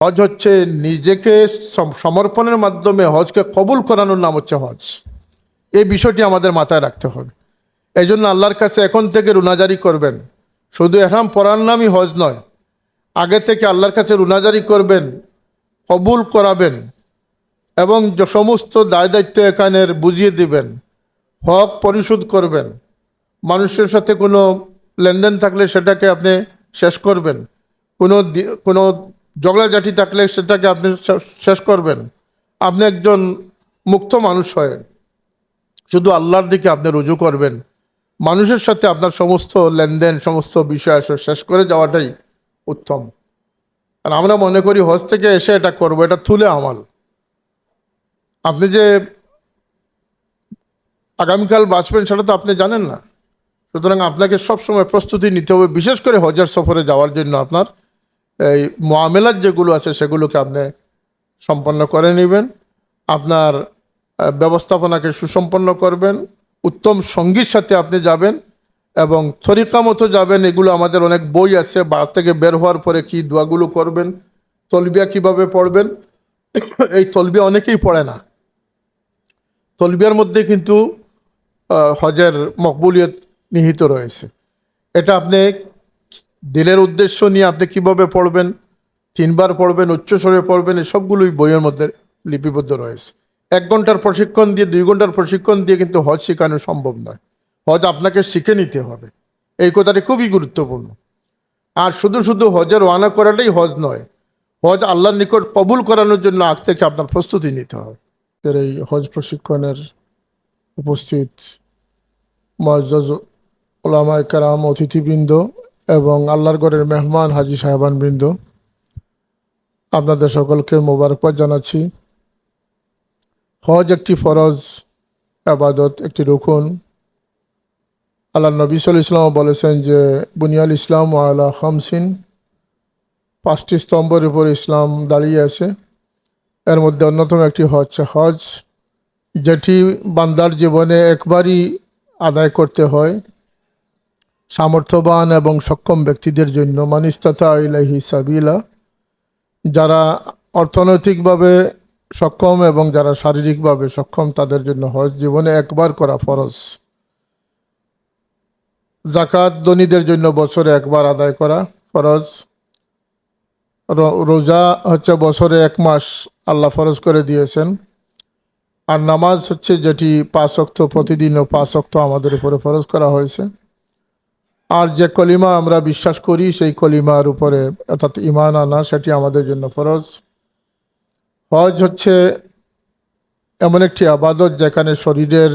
হজ হচ্ছে নিজেকে সমর্পণের মাধ্যমে হজকে কবুল করানোর নাম হচ্ছে হজ। এই বিষয়টি আমাদের মাথায় রাখতে হবে। এই জন্য আল্লাহর কাছে এখন থেকে রুনাজারি করবেন। শুধু এহরাম পরার নামই হজ নয়, আগে থেকে আল্লাহর কাছে রুনাজারি করবেন, কবুল করাবেন এবং সমস্ত দায় দায়িত্ব এখানের বুঝিয়ে দিবেন, হক পরিশোধ করবেন। মানুষের সাথে কোনো লেনদেন থাকলে সেটাকে আপনি শেষ করবেন। কোনো কোনো ঝগড়াঝাটি থাকলে সেটাকে আপনি শেষ করবেন। আপনি একজন মুক্ত মানুষ হয়ে শুধু আল্লাহর দিকে আপনি রুজু করবেন। মানুষের সাথে আপনার সমস্ত লেনদেন, সমস্ত বিষয় শেষ করে যাওয়াটাই উত্তম। আর আমরা মনে করি, হজ থেকে এসে এটা করব, এটা তুলে আমাল। আপনি যে আগামীকাল বাঁচবেন সেটা তো আপনি জানেন না। সুতরাং আপনাকে সবসময় প্রস্তুতি নিতে হবে, বিশেষ করে হজের সফরে যাওয়ার জন্য আপনার। এই মোয়ামেলার যেগুলো আছে সেগুলোকে আপনি সম্পন্ন করে নেবেন। আপনার ব্যবস্থাপনাকে সুসম্পন্ন করবেন। উত্তম সঙ্গীর সাথে আপনি যাবেন এবং তরিকা মতো যাবেন। এগুলো আমাদের অনেক বই আছে। বা থেকে বের হওয়ার পরে কি দোয়াগুলো করবেন তলবিয়া কীভাবে পড়বেন? এই তলবিয়া অনেকেই পড়ে না। তলবিয়ার মধ্যে কিন্তু হজের মকবুলিয়ত নিহিত রয়েছে। এটা আপনি দিলের উদ্দেশ্য নিয়ে আপনি কীভাবে পড়বেন, তিনবার পড়বেন, উচ্চস্বরে পড়বেন এই সবগুলোই বইয়ের মধ্যে লিপিবদ্ধ রয়েছে। এক ঘণ্টার প্রশিক্ষণ দিয়ে, দুই ঘণ্টার প্রশিক্ষণ দিয়ে কিন্তু হজ শেখানো সম্ভব নয়। হজ আপনাকে শিখে নিতে হবে। এই কথাটি খুবই গুরুত্বপূর্ণ। আর শুধু শুধু হজের ওয়ানা করাটাই হজ নয়, হজ আল্লাহর নিকট কবুল করানোর জন্য আগ থেকে আপনার প্রস্তুতি নিতে হবে। এই হজ প্রশিক্ষণের উপস্থিত মজ্জাজ ওলামায় কারাম, অতিথিবৃন্দ এবং আল্লাহর গড়ের মেহমান হাজি সাহেবান বৃন্দ আপনাদের সকলকে মোবারকবাদ জানাচ্ছি। হজ একটি ফরজ, আবাদত একটি রুকুন। আল্লাহ নবী সাল ইসলাম বলেছেন যে, বুনিয়াল ইসলাম ও আল্লাহ খামসিন পাঁচটি স্তম্ভের উপর ইসলাম দাঁড়িয়ে আছে। এর মধ্যে অন্যতম একটি হচ্ছে হজ, যেটি বান্দার জীবনে একবারই আদায় করতে হয়। সামর্থ্যবান এবং সক্ষম ব্যক্তিদের জন্য মানিস্তাতা ইলাহি সাবিলা। যারা অর্থনৈতিকভাবে সক্ষম এবং যারা শারীরিকভাবে সক্ষম, তাদের জন্য হজ জীবনে একবার করা ফরজ। জাকাত ধনীদের জন্য বছরে একবার আদায় করা ফরজ। রোজা হচ্ছে বছরে এক মাস আল্লাহ ফরজ করে দিয়েছেন। আর নামাজ হচ্ছে যেটি পাঁচ অক্ত প্রতিদিন ও পাঁচ অক্ত আমাদের উপরে ফরজ করা হয়েছে। আর যে কলিমা আমরা বিশ্বাস করি, সেই কলিমার উপরে অর্থাৎ ইমান আনা সেটি আমাদের জন্য ফরজ। হজ হচ্ছে এমন একটি আবাদত যেখানে শরীরের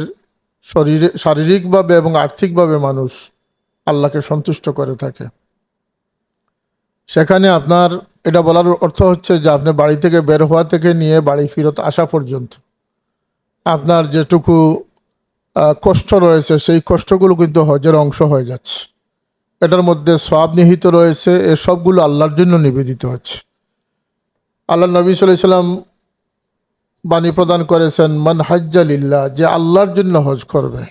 শরীরে, শারীরিকভাবে এবং আর্থিকভাবে মানুষ আল্লাহকে সন্তুষ্ট করে থাকে। সেখানে আপনার এটা বলার অর্থ হচ্ছে যে আপনি বাড়ি থেকে বের হওয়া থেকে নিয়ে বাড়ি ফেরত আসা পর্যন্ত আপনার যেটুকু কষ্ট রয়েছে, সেই কষ্টগুলো কিন্তু হজের অংশ হয়ে যাচ্ছে। এটার মধ্যে সব নিহিত রয়েছে এ সবগুলো আল্লাহর জন্য নিবেদিত হচ্ছে আল্লাহ নবী সাল্লাম বাণী প্রদান করেছেন মান হাজ্জালিল্লাহ যে আল্লাহর জন্য হজ করবে।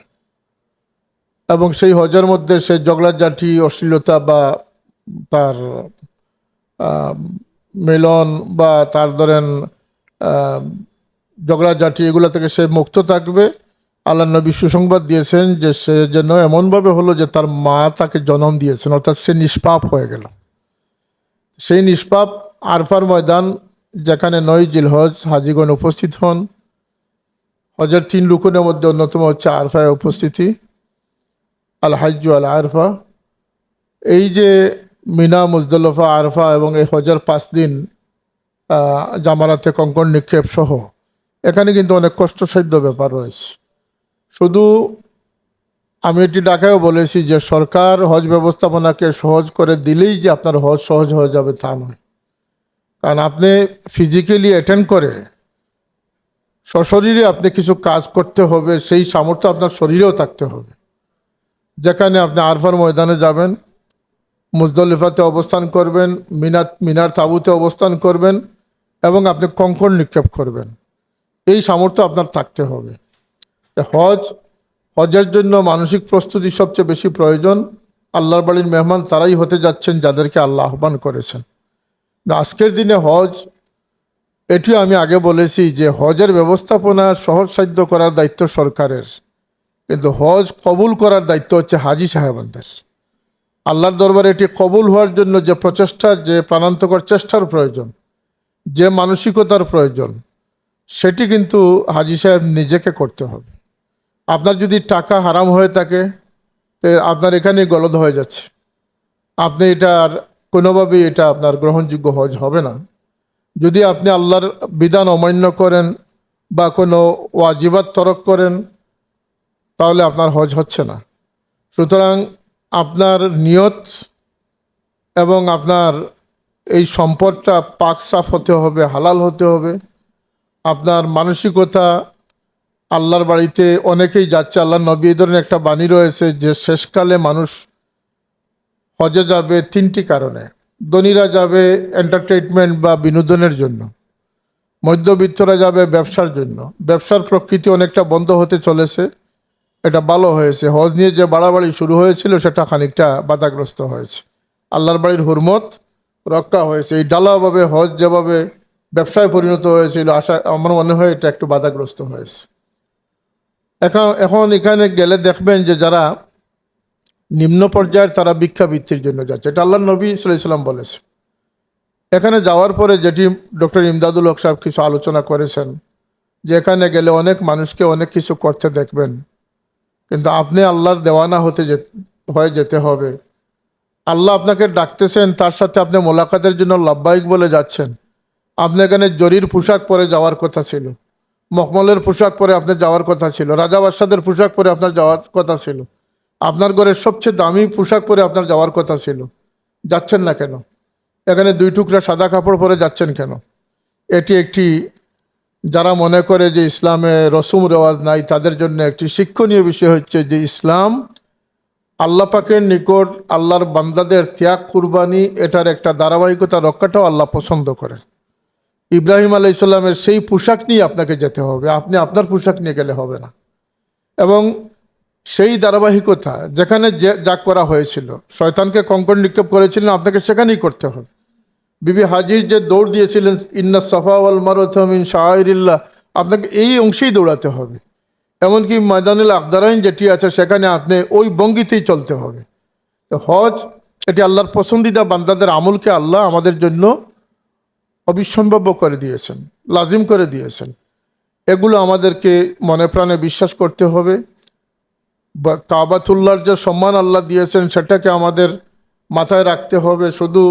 এবং সেই হজের মধ্যে সে জগলাজাঠি অশ্লীলতা বা তার মিলন বা তার ধরেন আহ, ঝগড়াঝাটি এগুলো থেকে সে মুক্ত থাকবে। আল্লাহ নবী সুসংবাদ দিয়েছেন যে সে যেন এমনভাবে হলো যে তার মা তাকে জন্ম দিয়েছেন, অর্থাৎ সে নিষ্পাপ হয়ে গেল। সেই নিষ্পাপ আরফার ময়দান, যেখানে নয় জিলহজ হাজিগণ উপস্থিত হন। হজের তিন রুকুনের মধ্যে অন্যতম হচ্ছে আরফায় উপস্থিতি আল হাজ্জু আল আরফা এই যে মিনা মুজদলফা আরফা এবং এই হজের পাঁচ দিন জামারাতে কঙ্কন নিক্ষেপ সহ, এখানে কিন্তু অনেক কষ্টসাধ্য ব্যাপার রয়েছে। শুধু আমি এটি ঢাকায়ও বলেছি যে সরকার হজ ব্যবস্থাপনাকে সহজ করে দিলেই যে আপনার হজ সহজ হয়ে যাবে তা নয়। কারণ আপনি ফিজিক্যালি অ্যাটেন্ড করে সশরীরে আপনি কিছু কাজ করতে হবে, সেই সামর্থ্য আপনার শরীরেও থাকতে হবে। যেখানে আপনি আরফার ময়দানে যাবেন, মুজদলিফাতে অবস্থান করবেন মিনার মিনার তাবুতে অবস্থান করবেন এবং আপনি কঙ্কর নিক্ষেপ করবেন। এই সামর্থ্য আপনার থাকতে হবে। হজ, হজের জন্য মানসিক প্রস্তুতি সবচেয়ে বেশি প্রয়োজন। আল্লাহর বাড়ির মেহমান তারাই হতে যাচ্ছেন, যাদেরকে আল্লাহ আহ্বান করেছেন। আজকের দিনে হজ এটিও আমি আগে বলেছি যে হজের ব্যবস্থাপনা সহজসাধ্য করার দায়িত্ব সরকারের। কিন্তু হজ কবুল করার দায়িত্ব হচ্ছে হাজি সাহেবানদের আল্লাহর দরবারে এটি কবুল হওয়ার জন্য যে প্রচেষ্টা, যে প্রাণান্তকর চেষ্টার প্রয়োজন, যে মানসিকতার প্রয়োজন, সেটি কিন্তু হাজি সাহেব নিজেকে করতে হবে। আপনার যদি টাকা হারাম হয়ে থাকে, তো আপনার এখানেই গলদ হয়ে যাচ্ছে। আপনি এটা আর কোনোভাবেই এটা আপনার গ্রহণযোগ্য হজ হবে না। যদি আপনি আল্লাহর বিধান অমান্য করেন বা কোনো ওয়াজিবাত তরক করেন, তাহলে আপনার হজ হচ্ছে না। সুতরাং আপনার নিয়ত এবং আপনার এই সম্পদটা পাক সাফ হতে হবে, হালাল হতে হবে। আপনার মানসিকতা আল্লাহর বাড়িতে অনেকেই যাচ্ছে আল্লাহ নবী এই ধরনের একটা বাণী রয়েছে যে শেষকালে মানুষ হজে যাবে তিনটি কারণে। ধনীরা যাবে এন্টারটেইনমেন্ট বা বিনোদনের জন্য। মধ্যবিত্তরা যাবে ব্যবসার জন্য। ব্যবসার প্রকৃতি অনেকটা বন্ধ হতে চলেছে। এটা ভালো হয়েছে। হজ নিয়ে যে বাড়াবাড়ি শুরু হয়েছিল, সেটা খানিকটা বাধাগ্রস্ত হয়েছে। আল্লাহর বাড়ির হুরমত রক্ষা হয়েছে। এই ডালাভাবে হজ যেভাবে ব্যবসায় পরিণত হয়েছিল, আশা, আমার মনে হয় এটা একটু বাধাগ্রস্ত হয়েছে। এখন এখন এখানে গেলে দেখবেন যে যারা নিম্ন পর্যায়ের, তারা ভিক্ষাবৃত্তির জন্য যাচ্ছে। এটা আল্লাহ নবী সাল্লাম বলেছে। এখানে যাওয়ার পরে যেটি ডক্টর ইমদাদুল হক সাহেব কিছু আলোচনা করেছেন, যে এখানে গেলে অনেক মানুষকে অনেক কিছু করতে দেখবেন। কিন্তু আপনি আল্লাহর দেওয়ানা হতে হয়ে যেতে হবে। আল্লাহ আপনাকে ডাকতেছেন, তার সাথে আপনি মোলাকাতের জন্য লাভবাহিক বলে যাচ্ছেন। আপনি এখানে জরির পোশাক পরে যাওয়ার কথা ছিল। মখমলের পোশাক পরে আপনার যাওয়ার কথা ছিল, রাজা বাদশাদের পোশাক পরে আপনার যাওয়ার কথা ছিল, আপনার ঘরের সবচেয়ে দামি পোশাক পরে আপনার যাওয়ার কথা ছিল, যাচ্ছেন না কেন? এখানে দুই টুকরা সাদা কাপড় পরে যাচ্ছেন কেন? এটি একটি, যারা মনে করে যে ইসলামে রসুম রেওয়াজ নাই, তাদের জন্য একটি শিক্ষণীয় বিষয় হচ্ছে যে ইসলাম আল্লাহ পাকের নিকট আল্লাহর বান্দাদের ত্যাগ কুরবানি এটার একটা ধারাবাহিকতা রক্ষাটাও আল্লাহ পছন্দ করেন। ইব্রাহিম আলাইসাল্লামের সেই পোশাক নিয়ে আপনাকে যেতে হবে। আপনি আপনার পোশাক নিয়ে গেলে হবে না। এবং সেই ধারাবাহিকতা যেখানে যে করা হয়েছিল, শয়তানকে কঙ্কন নিক্ষেপ করেছিলেন, আপনাকে সেখানেই করতে হবে। বিবি হাজির যে দৌড় দিয়েছিলেন, ইন্না সফা ওয়াল মারুথমিন শাহরিল্লাহ আপনাকে এই অংশেই দৌড়াতে হবে। এমনকি ময়দানুল আখদারাইন যেটি আছে, সেখানে আপনি ওই ভঙ্গিতেই চলতে হবে। তো হজ, এটি আল্লাহর পছন্দিদা বান্দাদের আমলকে আল্লাহ আমাদের জন্য অবিসম্ভাব্য করে দিয়েছেন, লাজিম করে দিয়েছেন। এগুলো আমাদেরকে মনে প্রাণে বিশ্বাস করতে হবে। বা কাবাতুল্লাহর যে সম্মান আল্লাহ দিয়েছেন, সেটাকে আমাদের মাথায় রাখতে হবে। শুধু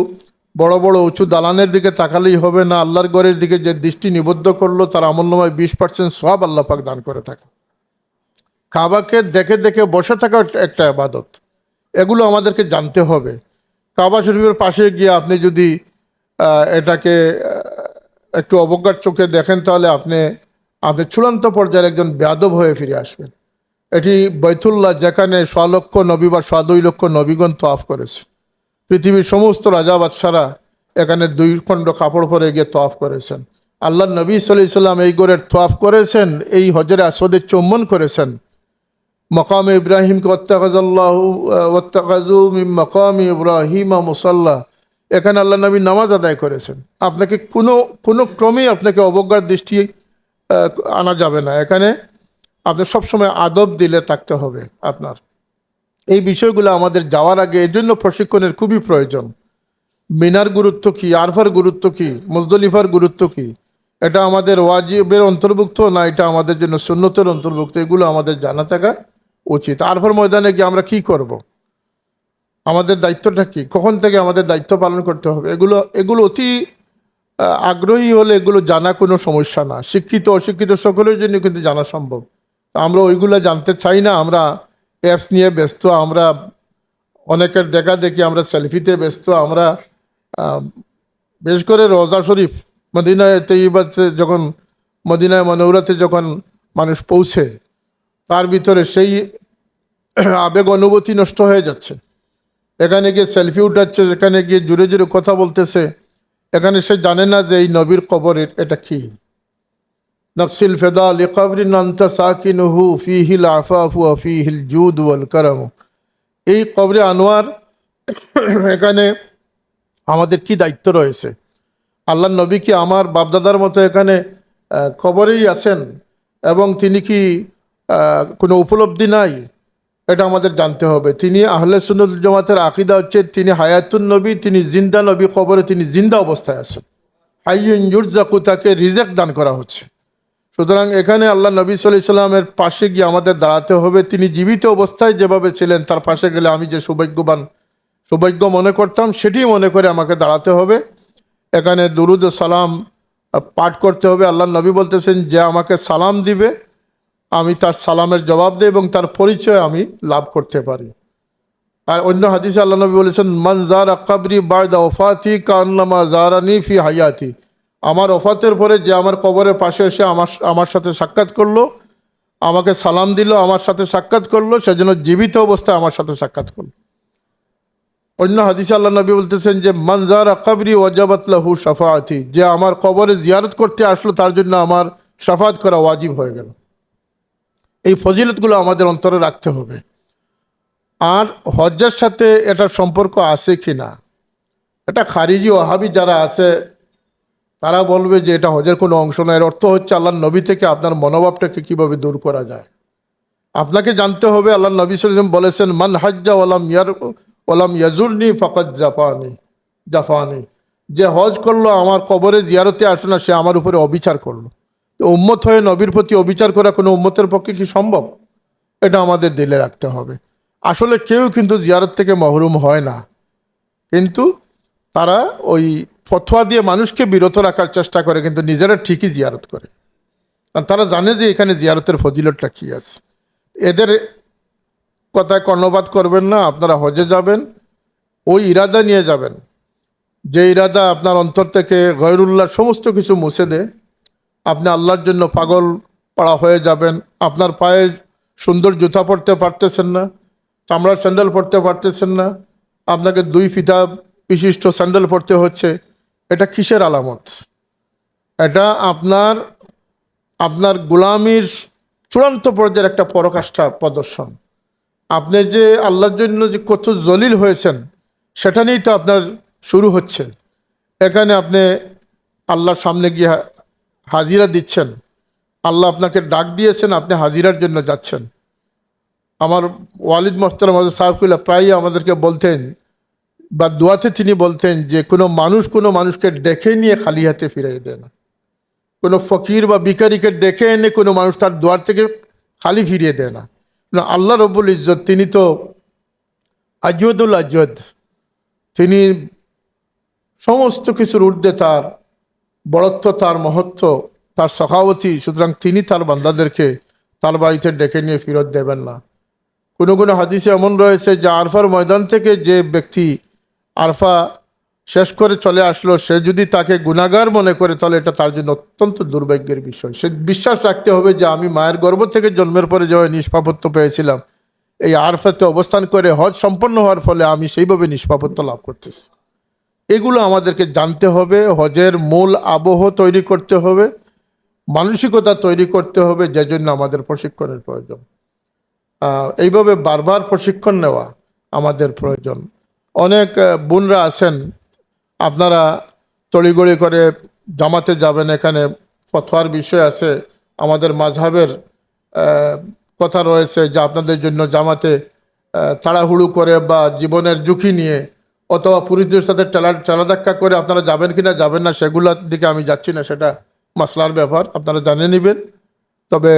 বড় বড় উঁচু দালানের দিকে তাকালেই হবে না, আল্লাহর গড়ের দিকে যে দৃষ্টি নিবদ্ধ করল, তার আমলনামায় বিশ পার্সেন্ট সব আল্লাহ পাক দান করে থাকে কাবাকে দেখে দেখে বসে থাকা একটা আবাদত এগুলো আমাদেরকে জানতে হবে। কাবা শরীফের পাশে গিয়ে আপনি যদি এটাকে একটু অবজ্ঞার চোখে দেখেন তাহলে আপনি আপনি চূড়ান্ত পর্যায়ের একজন বেয়াদব হয়ে ফিরে আসবেন। এটি বৈতুল্লাহ যেখানে স্বলক্ষ নবী বা দুই লক্ষ নবীগণ তোয়াফ করেছে। পৃথিবীর সমস্ত রাজা বাদশারা এখানে দুই খণ্ড কাপড় পরে গিয়ে তোয়াফ করেছেন। আল্লাহ নবী সাল্লাহ সাল্লাম এই গোরের তোয়াফ করেছেন, এই হজরে আসদে চুম্বন করেছেন। মকাম ইব্রাহিমকে ওত্তাকাজু মিন মকাম ইব্রাহিম মুসাল্লাহ এখানে আল্লাহ নবী নামাজ আদায় করেছেন। আপনাকে কোনো কোনো ক্রমেই আপনাকে অবজ্ঞার দৃষ্টি আনা যাবে না। এখানে আপনি সবসময় আদব দিলে থাকতে হবে আপনার। এই বিষয়গুলো আমাদের যাওয়ার আগে এজন্য প্রশিক্ষণের খুবই প্রয়োজন। মিনার গুরুত্ব কি, আরফার গুরুত্ব কি, মুজদলিফার গুরুত্ব কি? এটা আমাদের ওয়াজিবের অন্তর্ভুক্ত না এটা আমাদের জন্য সুন্নতের অন্তর্ভুক্ত? এগুলো আমাদের জানা থাকা উচিত। আরফার ময়দানে গিয়ে আমরা কি করব। আমাদের দায়িত্বটা কি? কখন থেকে আমাদের দায়িত্ব পালন করতে হবে? এগুলো এগুলো অতি আগ্রহী হলে এগুলো জানা কোনো সমস্যা না। শিক্ষিত, অশিক্ষিত সকলের জন্য কিন্তু জানা সম্ভব। আমরা ওইগুলো জানতে চাই না, আমরা অ্যাপস নিয়ে ব্যস্ত, আমরা অনেকের দেখা দেখি আমরা সেলফিতে ব্যস্ত, আমরা বেশ করে রোজা শরীফ, মদিনায় তৈবাতে যখন, মদিনায় মনৌরাতে যখন মানুষ পৌঁছে, তার ভিতরে সেই আবেগ, অনুভূতি নষ্ট হয়ে যাচ্ছে। এখানে গিয়ে সেলফি উঠাচ্ছে, এখানে গিয়ে জুড়ে জুড়ে কথা বলতেছে। এখানে সে জানে না যে এই নবীর কবর এ- এটা কি। নফসিল ফেদা লিকাবরি নান্তা সাকিনহু ফিহিল আফাফু ফিহিল জুদ ওয়াল কারাম। এই কবরে আনোয়ার এখানে আমাদের কি দায়িত্ব রয়েছে? আল্লাহ নবী কি আমার বাপদাদার মতো এখানে কবরেই আছেন? এবং তিনি কি কোনো উপলব্ধি নাই? এটা আমাদের জানতে হবে। তিনি আহলে সুন্নত জমাতের আকিদা হচ্ছে তিনি হায়াতুন নবী, তিনি জিন্দা নবী কবরে তিনি জিন্দা অবস্থায় আছেন। হাইয়ুন ইউরজাকু তাকে রিজেক দান করা হচ্ছে। সুতরাং এখানে আল্লাহ নবী সাল্লাহ সাল্লামের পাশে গিয়ে আমাদের দাঁড়াতে হবে। তিনি জীবিত অবস্থায় যেভাবে ছিলেন, তার পাশে গেলে আমি যে সৌভাগ্যবান, সৌভাগ্য মনে করতাম, সেটি মনে করে আমাকে দাঁড়াতে হবে। এখানে দুরুদ সালাম পাঠ করতে হবে। আল্লাহ নবী বলতেছেন, যে আমাকে সালাম দিবে আমি তার সালামের জবাব দিই এবং তার পরিচয় আমি লাভ করতে পারি। আর অন্য হাদিসে আল্লাহ নবী বলেছেন মনজার আকাবরি বারদা ওফাতি কান্নামা জারানি ফি হায়াতি। আমার ওফাতের পরে যে আমার কবরের পাশে এসে আমার আমার সাথে সাক্ষাৎ করল, আমাকে সালাম দিল, আমার সাথে সাক্ষাৎ করল সেজন্য জীবিত অবস্থায় আমার সাথে সাক্ষাৎ করল। অন্য হাদিসে আল্লাহ নবী বলতেছেন যে মনজার আকাবরি ওয়াজাবাত লাহু শাফাআতি। যে আমার কবরে জিয়ারত করতে আসলো, তার জন্য আমার শাফাত করা ওয়াজিব হয়ে গেল। এই ফজিলতগুলো আমাদের অন্তরে রাখতে হবে। আর হজ্জের সাথে এটার সম্পর্ক আছে কি না এটা খারিজি ওহাবি যারা আছে, তারা বলবে যে এটা হজের কোনো অংশ নয়। এর অর্থ হচ্ছে আল্লাহ নবী থেকে আপনার মনোভাবটাকে কীভাবে দূর করা যায়। আপনাকে জানতে হবে আল্লাহ নবী সাল্লাম বলেছেন, মান হাজ্জা ওলাম ইয়ার ওলাম ইয়াজুরনি ফকত জাফানি জাফানি। যে হজ করল, আমার কবরে জিয়ারতে আসলো না, সে আমার উপরে অবিচার করল। উম্মত হয়ে নবীর প্রতি অবিচার করা কোনো উম্মতের পক্ষে কি সম্ভব? এটা আমাদের দিলে রাখতে হবে। আসলে কেউ কিন্তু জিয়ারত থেকে মহরুম হয় না। কিন্তু তারা ওই ফতোয়া দিয়ে মানুষকে বিরত রাখার চেষ্টা করে, কিন্তু নিজেরা ঠিকই জিয়ারত করে। কারণ তারা জানে যে এখানে জিয়ারতের ফজিলতটা কী আছে। এদের কথায় কর্ণপাত করবেন না, আপনারা হজে যাবেন, ওই ইরাদা নিয়ে যাবেন। যে ইরাদা আপনার অন্তর থেকে গয়রুল্লাহ সমস্ত কিছু মুছে দেয় আপনি আল্লাহর জন্য পাগল পাড়া হয়ে যাবেন। আপনার পায়ে সুন্দর জুতা পরতে পারতেছেন না, চামড়ার স্যান্ডেল পরতে পারতেছেন না, আপনাকে দুই ফিতা বিশিষ্ট স্যান্ডেল পরতে হচ্ছে। এটা কিসের আলামত? এটা আপনার আপনার গোলামির চূড়ান্ত পর্যায়ের একটা পরকাষ্ঠা প্রদর্শন। আপনি যে আল্লাহর জন্য যে কত জলিল হয়েছেন, সেটা নিয়েই তো আপনার শুরু হচ্ছে। এখানে আপনি আল্লাহর সামনে গিয়ে হাজিরা দিচ্ছেন। আল্লাহ আপনাকে ডাক দিয়েছেন, আপনি হাজিরার জন্য যাচ্ছেন। আমার ওয়ালিদ মোহতারাম সাহেবকুল্লাহ প্রায়ই আমাদেরকে বলতেন বা দোয়াতে তিনি বলতেন যে, কোনো মানুষ কোনো মানুষকে ডেকে নিয়ে খালি হাতে ফিরিয়ে দেয় না। কোনো ফকির বা বিকারিকে ডেকে এনে কোনো মানুষ তার দুয়ার থেকে খালি ফিরিয়ে দেয় না, আল্লাহ রব্বুল ইজ্জত, তিনি তো আজওয়াদুল আজওয়াদ। তিনি সমস্ত কিছুর ঊর্ধ্বে তার বড়ত্ব তার মহত্ব, তার সখাবতী, সুতরাং তিনি তার বান্দাদেরকে তার বাড়িতে ডেকে নিয়ে ফেরত দেবেন না। কোনো কোনো হাদিসে এমন রয়েছে যে আরফার ময়দান থেকে যে ব্যক্তি আরফা শেষ করে চলে আসলো, সে যদি তাকে গুণাগার মনে করে, তাহলে এটা তার জন্য অত্যন্ত দুর্ভাগ্যের বিষয়। সে বিশ্বাস রাখতে হবে যে আমি মায়ের গর্ভ থেকে জন্মের পরে যে নিষ্পাপত্য পেয়েছিলাম, এই আরফাতে অবস্থান করে হজ সম্পন্ন হওয়ার ফলে আমি সেইভাবে নিষ্পাপত্য লাভ করতেছি। এগুলো আমাদেরকে জানতে হবে, হজের মূল আবহ তৈরি করতে হবে, মানসিকতা তৈরি করতে হবে, যে জন্য আমাদের প্রশিক্ষণের প্রয়োজন। এইভাবে বারবার প্রশিক্ষণ নেওয়া আমাদের প্রয়োজন। অনেক বোনরা আছেন, আপনারা তড়িগড়ি করে জামাতে যাবেন, এখানে ফতোয়ার বিষয় আছে, আমাদের মাঝহাবের কথা রয়েছে যে আপনাদের জন্য জামাতে তাড়াহুড়ো করে বা জীবনের ঝুঁকি নিয়ে অথবা পুরুষদের সাথে টেলা, টেলাধাক্কা করে আপনারা যাবেন কি না যাবেন না, সেগুলোর দিকে আমি যাচ্ছি না, সেটা মাসলার ব্যাপার, আপনারা জানে নেবেন। তবে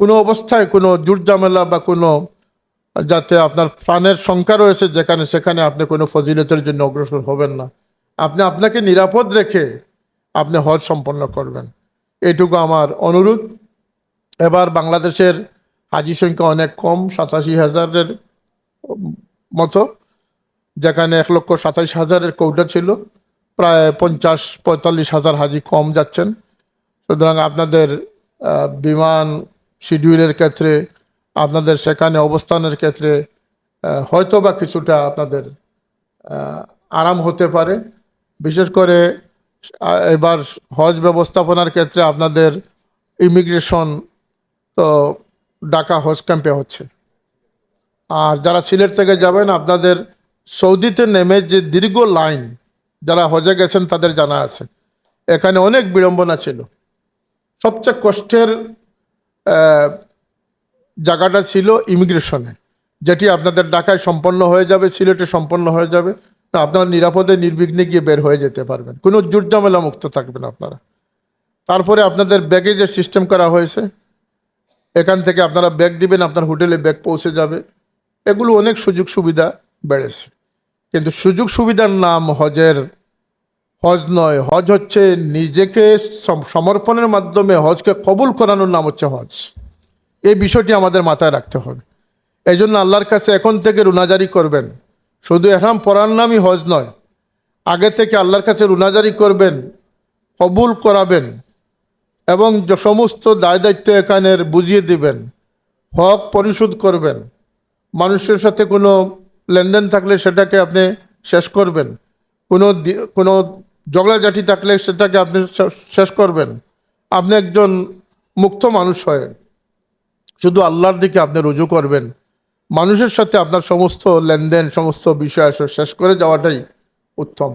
কোনো অবস্থায় কোনো জুট ঝামেলা বা কোনো, যাতে আপনার প্রাণের সংখ্যা রয়েছে যেখানে, সেখানে আপনি কোনো ফজিলতের জন্য অগ্রসর হবেন না। আপনি আপনাকে নিরাপদ রেখে আপনি হজ সম্পন্ন করবেন। এইটুকু আমার অনুরোধ। এবার বাংলাদেশের হাজি সংখ্যা অনেক কম, সাতাশি হাজারের মতো। যেখানে এক লক্ষ সাতাইশ হাজারের কৌটা ছিল, প্রায় পঞ্চাশ, পঁয়তাল্লিশ হাজার হাজি কম যাচ্ছেন। সুতরাং আপনাদের বিমান শিডিউলের ক্ষেত্রে, আপনাদের সেখানে অবস্থানের ক্ষেত্রে হয়তো বা কিছুটা আপনাদের আরাম হতে পারে। বিশেষ করে এবার হজ ব্যবস্থাপনার ক্ষেত্রে আপনাদের ইমিগ্রেশন তো ঢাকা হজ ক্যাম্পে হচ্ছে। আর যারা সিলেট থেকে যাবেন, আপনাদের সৌদিতে নেমে যে দীর্ঘ লাইন যারা হজে গেছেন তাদের জানা আছে। এখানে অনেক বিড়ম্বনা ছিল। সবচেয়ে কষ্টের জায়গাটা ছিল ইমিগ্রেশনে। যেটি আপনাদের ঢাকায় সম্পন্ন হয়ে যাবে, সিলেটে সম্পন্ন হয়ে যাবে। তো আপনারা নিরাপদে, নির্বিঘ্নে গিয়ে বের হয়ে যেতে পারবেন। কোনো জুটঝামেলা মুক্ত থাকবেন আপনারা। তারপরে আপনাদের ব্যাগেজের সিস্টেম করা হয়েছে। এখান থেকে আপনারা ব্যাগ দিবেন, আপনার হোটেলে ব্যাগ পৌঁছে যাবে। এগুলো অনেক সুযোগ সুবিধা বেড়েছে। কিন্তু সুযোগ সুবিধার নাম হজের। হজ নয়, হজ হচ্ছে নিজেকে সম- সমর্পণের মাধ্যমে হজকে কবুল করানোর নাম হচ্ছে হজ। এই বিষয়টি আমাদের মাথায় রাখতে হবে। এই জন্য আল্লাহর কাছে এখন থেকে রুনাজারি করবেন। শুধু এহরাম পরার নামই হজ নয়, আগে থেকে আল্লাহর কাছে রুনাজারি করবেন, কবুল করাবেন এবং সমস্ত দায় দায়িত্ব এখানের বুঝিয়ে দিবেন, হক পরিশোধ করবেন। মানুষের সাথে কোনো লেনদেন থাকলে সেটাকে আপনি শেষ করবেন। কোনো কোনো ঝগড়াঝাটি থাকলে সেটাকে আপনি শেষ করবেন। আপনি একজন মুক্ত মানুষ হয় শুধু আল্লাহর দিকে আপনি রুজু করবেন। মানুষের সাথে আপনার সমস্ত লেনদেন, সমস্ত বিষয় শেষ করে যাওয়াটাই উত্তম।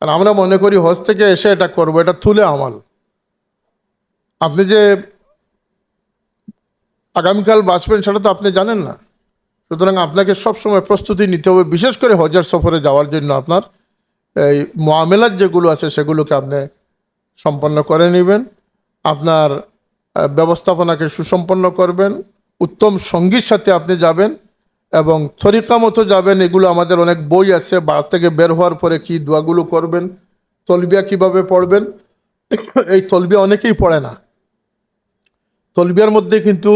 আর আমরা মনে করি, হজ থেকে এসে এটা করব, এটা তুলে আমাল। আপনি যে আগামীকাল বাঁচবেন সেটা তো আপনি জানেন না। সুতরাং আপনাকে সবসময় প্রস্তুতি নিতে হবে, বিশেষ করে হজার সফরে যাওয়ার জন্য আপনার এই মোয়ামেলার যেগুলো আছে সেগুলোকে আপনি সম্পন্ন করে নেবেন, আপনার ব্যবস্থাপনাকে সুসম্পন্ন করবেন, উত্তম সঙ্গীর সাথে আপনি যাবেন এবং তরিকা মতো যাবেন, এগুলো আমাদের অনেক বই আছে বাড়ি থেকে বের হওয়ার পরে কি দোয়াগুলো করবেন, তলবিয়া কীভাবে পড়বেন, এই তলবিয়া অনেকেই পড়ে না। তলবিয়ার মধ্যে কিন্তু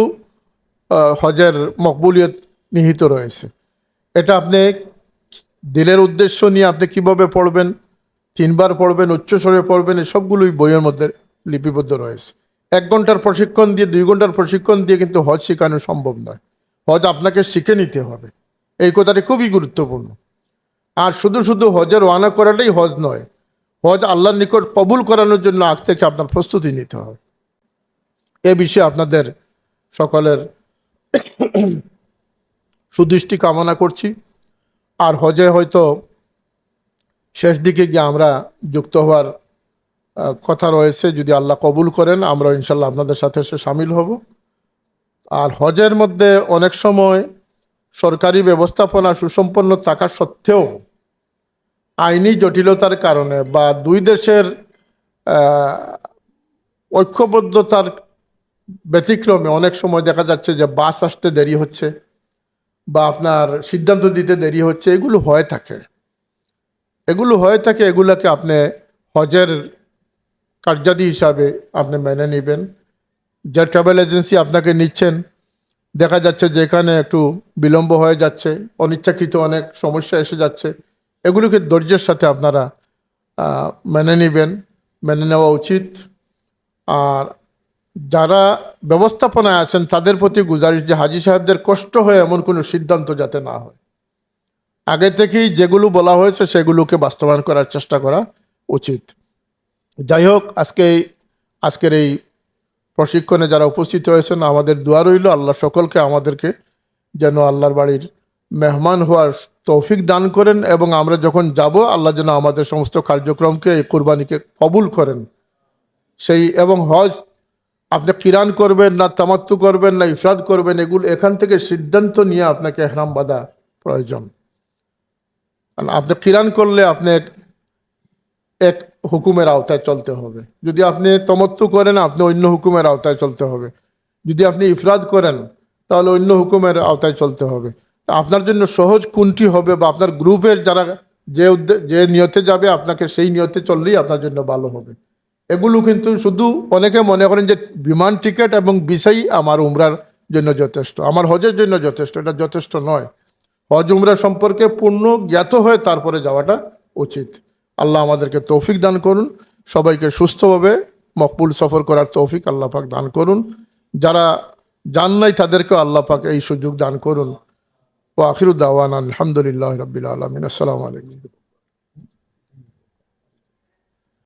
হজের মকবুলিয়ত নিহিত রয়েছে। এটা আপনি দিলের উদ্দেশ্য নিয়ে আপনি কীভাবে পড়বেন, তিনবার পড়বেন, উচ্চস্বরে পড়বেন, এই সবগুলোই বইয়ের মধ্যে লিপিবদ্ধ রয়েছে। এক ঘণ্টার প্রশিক্ষণ দিয়ে, দুই ঘণ্টার প্রশিক্ষণ দিয়ে কিন্তু হজ শেখানো সম্ভব নয়। হজ আপনাকে শিখে নিতে হবে। এই কথাটি খুবই গুরুত্বপূর্ণ। আর শুধু শুধু হজের ওয়ানা করাটাই হজ নয়, হজ আল্লাহর নিকট কবুল করানোর জন্য আজ থেকে আপনার প্রস্তুতি নিতে হবে। এ বিষয়ে আপনাদের সকলের সুদৃষ্টি কামনা করছি। আর হজে হয়তো শেষ দিকে গিয়ে আমরা যুক্ত হওয়ার কথা রয়েছে। যদি আল্লাহ কবুল করেন আমরা ইনশাল্লাহ আপনাদের সাথে এসে সামিল হব। আর হজের মধ্যে অনেক সময় সরকারি ব্যবস্থাপনা সুসম্পন্ন থাকা সত্ত্বেও আইনি জটিলতার কারণে বা দুই দেশের ঐক্যবদ্ধতার ব্যতিক্রমে অনেক সময় দেখা যাচ্ছে যে বাস আসতে দেরি হচ্ছে। বা আপনার সিদ্ধান্ত দিতে দেরি হচ্ছে, এগুলো হয়ে থাকে। এগুলো হয়ে থাকে, এগুলোকে আপনি হজের কার্যাদি হিসাবে আপনি মেনে নেবেন। যে ট্রাভেল এজেন্সি আপনাকে নিচ্ছেন, দেখা যাচ্ছে যেখানে একটু বিলম্ব হয়ে যাচ্ছে, অনিচ্ছাকৃত অনেক সমস্যা এসে যাচ্ছে, এগুলোকে ধৈর্যের সাথে আপনারা মেনে নেবেন, মেনে নেওয়া উচিত। আর যারা ব্যবস্থাপনায় আছেন, তাদের প্রতি গুজারিশ যে হাজি সাহেবদের কষ্ট হয় এমন কোনো সিদ্ধান্ত যাতে না হয়। আগে থেকেই যেগুলো বলা হয়েছে, সেগুলোকে বাস্তবায়ন করার চেষ্টা করা উচিত। যাই হোক, আজকে আজকের এই প্রশিক্ষণে যারা উপস্থিত হয়েছেন, আমাদের দোয়া রইল, আল্লাহ সকলকে আমাদেরকে যেন আল্লাহর বাড়ির মেহমান হওয়ার তৌফিক দান করেন এবং আমরা যখন যাব, আল্লাহ যেন আমাদের সমস্ত কার্যক্রমকে, এই কোরবানিকে কবুল করেন। সেই এবং হজ আপনি কিরান করবেন না তামাত্তু করবেন না ইফরাদ করবেন, এগুলো এখান থেকে সিদ্ধান্ত নিয়ে আপনাকে এহরাম বাঁধা প্রয়োজন। কারণ আপনি কিরান করলে আপনি এক এক হুকুমের আওতায় চলতে হবে। যদি আপনি তমত্তু করেন, আপনি অন্য হুকুমের আওতায় চলতে হবে। যদি আপনি ইফরাদ করেন, তাহলে অন্য হুকুমের আওতায় চলতে হবে। আপনার জন্য সহজ কোনটি হবে বা আপনার গ্রুপের যারা যে যে নিয়তে যাবে, আপনাকে সেই নিয়তে চললেই আপনার জন্য ভালো হবে। এগুলো কিন্তু শুধু অনেকে মনে করেন যে বিমান টিকিট এবং বিসাই আমার উমরার জন্য যথেষ্ট। আমার হজের জন্য যথেষ্ট, এটা যথেষ্ট নয়। হজ উমরা সম্পর্কে পূর্ণ জ্ঞাত হয়ে তারপরে যাওয়াটা উচিত। আল্লাহ আমাদেরকে তৌফিক দান করুন, সবাইকে সুস্থভাবে মকবুল সফর করার তৌফিক আল্লাহ পাক দান করুন। যারা জান নাই তাদেরকেও আল্লাহ পাক এই সুযোগ দান করুন। ও আখিরুদ্দাওয়ান আলহামদুলিল্লাহ রবিল আলমিন। আসসালামু আলাইকুম।